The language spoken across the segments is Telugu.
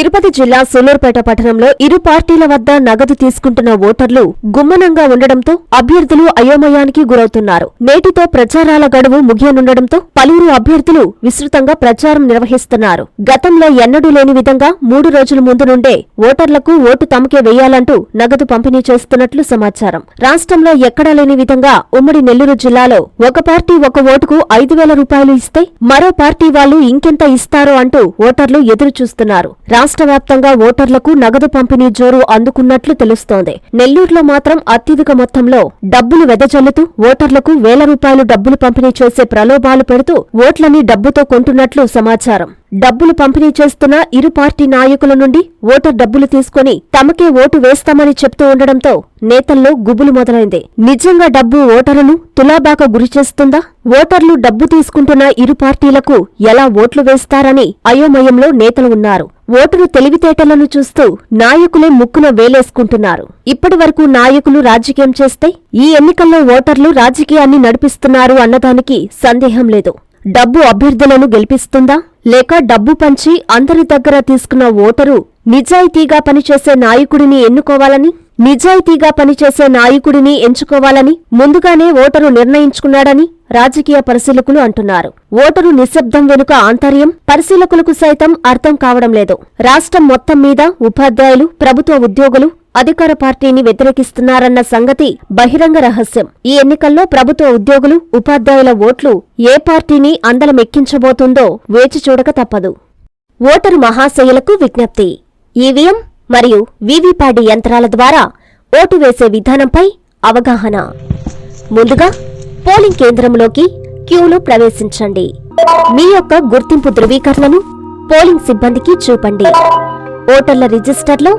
తిరుపతి జిల్లా సూలూరుపేట పట్టణంలో ఇరు పార్టీల వద్ద నగదు తీసుకుంటున్న ఓటర్లు గుమ్మనంగా ఉండడంతో అభ్యర్థులు అయోమయానికి గురవుతున్నారు. నేటితో ప్రచారాల గడువు ముగియనుండడంతో పలువురు అభ్యర్థులు విస్తృతంగా ప్రచారం నిర్వహిస్తున్నారు. గతంలో ఎన్నడూ లేని విధంగా మూడు రోజుల ముందు నుండే ఓటర్లకు ఓటు తమకే వేయాలంటూ నగదు పంపిణీ చేస్తున్నట్లు సమాచారం. రాష్ట్రంలో ఎక్కడా లేని విధంగా ఉమ్మడి నెల్లూరు జిల్లాలో ఒక పార్టీ ఒక ఓటుకు ఐదు వేల రూపాయలు ఇస్తే మరో పార్టీ వాళ్ళు ఇంకెంత ఇస్తారో అంటూ ఓటర్లు ఎదురు చూస్తున్నారు రాష్ట్ర వ్యాప్తంగా ఓటర్లకు నగదు పంపిణీ జోరు అందుకున్నట్లు తెలుస్తోంది. నెల్లూరులో మాత్రం అత్యధిక మొత్తంలో డబ్బులు వెదజల్లుతూ ఓటర్లకు వేల రూపాయలు డబ్బులు పంపిణీ చేసే ప్రలోభాలు పెడుతూ ఓట్లని డబ్బుతో కొంటున్నట్లు సమాచారం. డబ్బులు పంపిణీ చేస్తున్న ఇరు పార్టీ నాయకుల నుండి ఓటర్ డబ్బులు తీసుకుని తమకే ఓటు వేస్తామని చెప్తూ ఉండడంతో నేతల్లో గుబులు మొదలైంది. నిజంగా డబ్బు ఓటర్లను తులాబాక గురిచేస్తుందా ఓటర్లు డబ్బు తీసుకుంటున్న ఇరు పార్టీలకు ఎలా ఓట్లు వేస్తారని అయోమయంలో నేతలు ఉన్నారు. ఓటరు తెలివితేటలను చూస్తూ నాయకులే ముక్కున వేలేసుకుంటున్నారు. ఇప్పటివరకు నాయకులు రాజకీయం చేస్తే ఈ ఎన్నికల్లో ఓటర్లు రాజకీయాన్ని నడిపిస్తున్నారు అన్నదానికి సందేహం లేదు. డబ్బు అభ్యర్థులను గెలిపిస్తుందా? లేక డబ్బు పంచి అందరి దగ్గర తీసుకున్న ఓటరు నిజాయితీగా పనిచేసే నాయకుడిని ఎన్నుకోవాలని నిజాయితీగా పనిచేసే నాయకుడిని ఎంచుకోవాలని ముందుగానే ఓటరు నిర్ణయించుకున్నాడని రాజకీయ పరిశీలకులు అంటున్నారు. ఓటరు నిశ్శబ్దం వెనుక ఆంతర్యం పరిశీలకులకు సైతం అర్థం కావడం లేదు. రాష్ట్రం మొత్తం మీద ఉపాధ్యాయులు ప్రభుత్వ ఉద్యోగులు అధికార పార్టీని వ్యతిరేకిస్తున్నారన్న సంగతి బహిరంగ రహస్యం. ఈ ఎన్నికల్లో ప్రభుత్వ ఉద్యోగులు ఉపాధ్యాయుల ఓట్లు ఏ పార్టీని అందలమెక్కించబోతుందో వేచి చూడక తప్పదు. ఓటరు మహాశయులకు విజ్ఞప్తి. ఈవీఎం మరియు వీవీప్యాడీ యంత్రాల ద్వారా ఓటు వేసే విధానంపై అవగాహన. ముందుగా పోలింగ్ కేంద్రంలోకి క్యూలో ప్రవేశించండి. మీ యొక్క గుర్తింపు ధృవీకరణను పోలింగ్ సిబ్బందికి చూపండి. ఓటర్ల రిజిస్టర్లో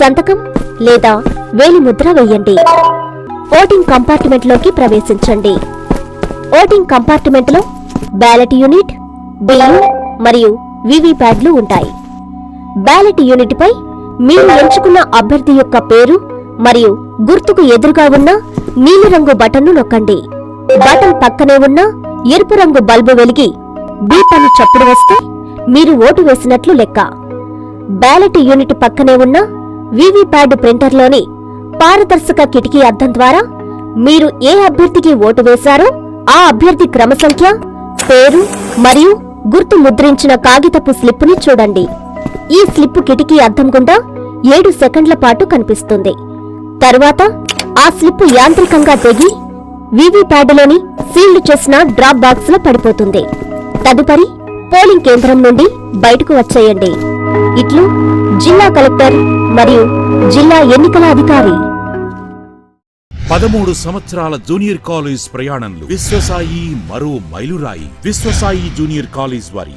సంతకం లేదా వేలిముద్ర వేయండి. ఓటింగ్ కంపార్ట్మెంట్లోకి ప్రవేశించండి. ఓటింగ్ కంపార్ట్మెంట్లో బ్యాలెట్ యూనిట్ బిల్లు మరియు వీవీప్యాడ్లు ఉంటాయి. బ్యాలెట్ యూనిట్పై మీరు ఎంచుకున్న అభ్యర్థి యొక్క పేరు మరియు గుర్తుకు ఎదురుగా ఉన్న నీలిరంగు బటన్ను నొక్కండి. బటన్ పక్కనే ఉన్న ఎరుపు రంగు బల్బు వెలిగి బీప్ అని చప్పుడు వస్తే మీరు ఓటు వేసినట్లు లెక్క. బ్యాలెట్ యూనిట్ పక్కనే ఉన్న వీవీప్యాడ్ ప్రింటర్లోని పారదర్శక కిటికీ అద్దం ద్వారా మీరు ఏ అభ్యర్థికి ఓటు వేశారో ఆ అభ్యర్థి క్రమ సంఖ్య పేరు మరియు గుర్తు ముద్రించిన కాగితపు స్లిప్ని చూడండి. ఈ స్లిప్ కిటికీ అద్దం గుండా ఏడు సెకండ్ల పాటు కనిపిస్తుంది. తరువాత ఆ స్లిప్ యాంత్రికంగా తెగి వీవీప్యాడ్లోని సీల్డ్ చేసిన డ్రాప్ బాక్స్లో పడిపోతుంది. తదుపరి పోలింగ్ కేంద్రం నుండి బయటకు వచ్చేయండి. ఇట్లు జిల్లా కలెక్టర్ మరియు జిల్లా ఎన్నికల అధికారి. పదమూడు సంవత్సరాల జూనియర్ కాలేజ్ ప్రయాణంలో విశ్వసాయి మరో మైలురాయి. విశ్వసాయి జూనియర్ కాలేజ్ వారి